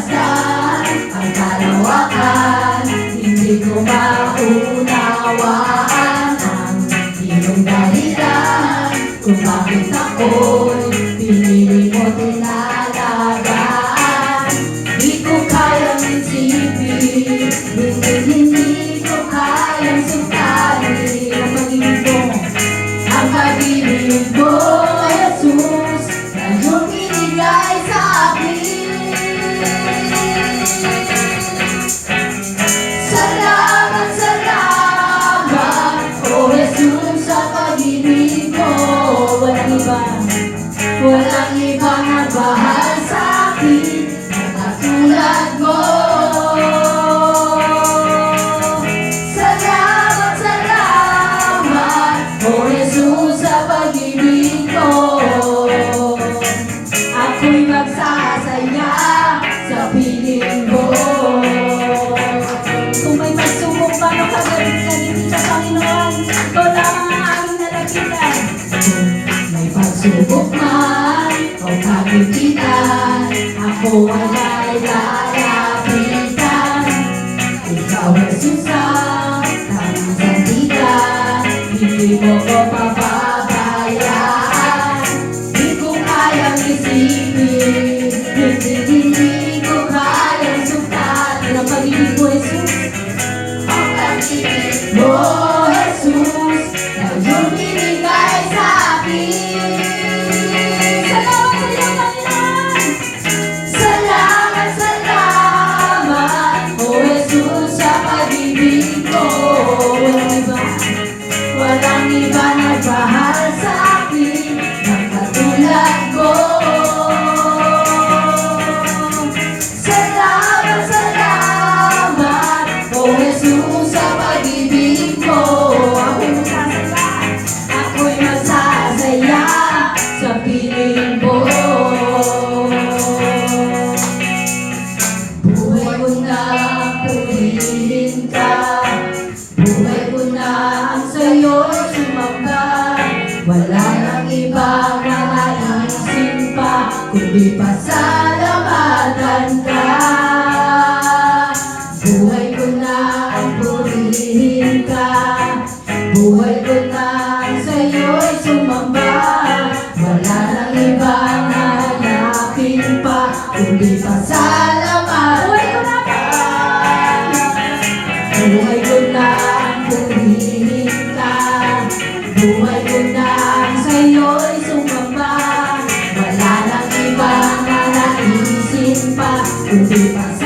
mamasdan ang kalawakan Hindi ko maunawaan ang iyong dahilan Kung bakit mo tinalagaan. Di ko kayang isipin, hindi ko kayang sukatin Ang mo ang mo, walang ibang nagmahal ako ay lalapitan. Ikaw Jesus ang tanging sandigan, hindi mo ko papabayaan. Nagmahal sa akin ng katulad ko. Salamat, salamat, O Jesus, sa pag-ibig Kundi pasalamatan ka. Buhay ko na ang purihin ka. Buhay ko na ang sa'yo'y sumamba. Wala nang ibang hanapin pa. Kundi pasalamatan ka. Buhay ko na ang purihin ka. Buhay Injil,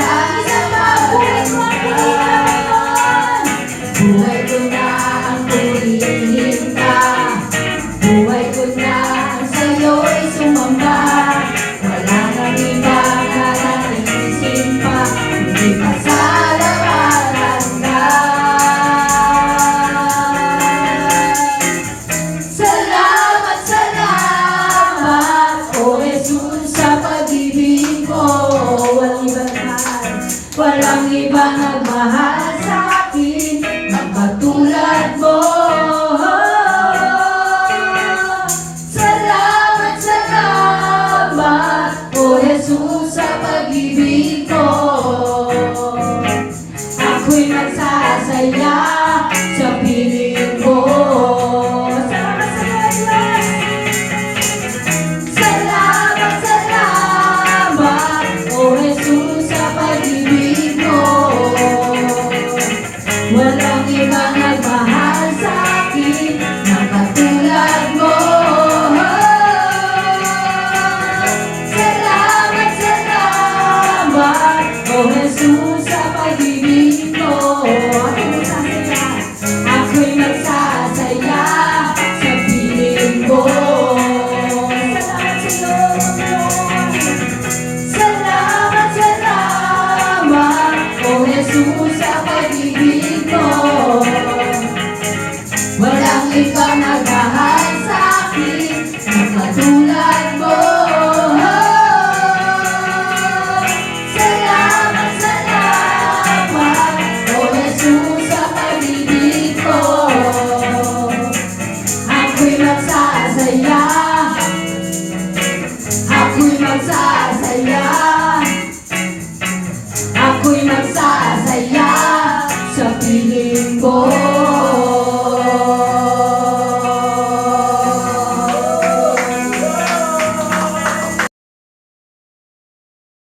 magsasaya sa piling mo. Salamat sa Diyos! Salamat, salamat, O Jesus, sa pag-ibig mo. Walang ibang nagmahal sa akin na Ти димбо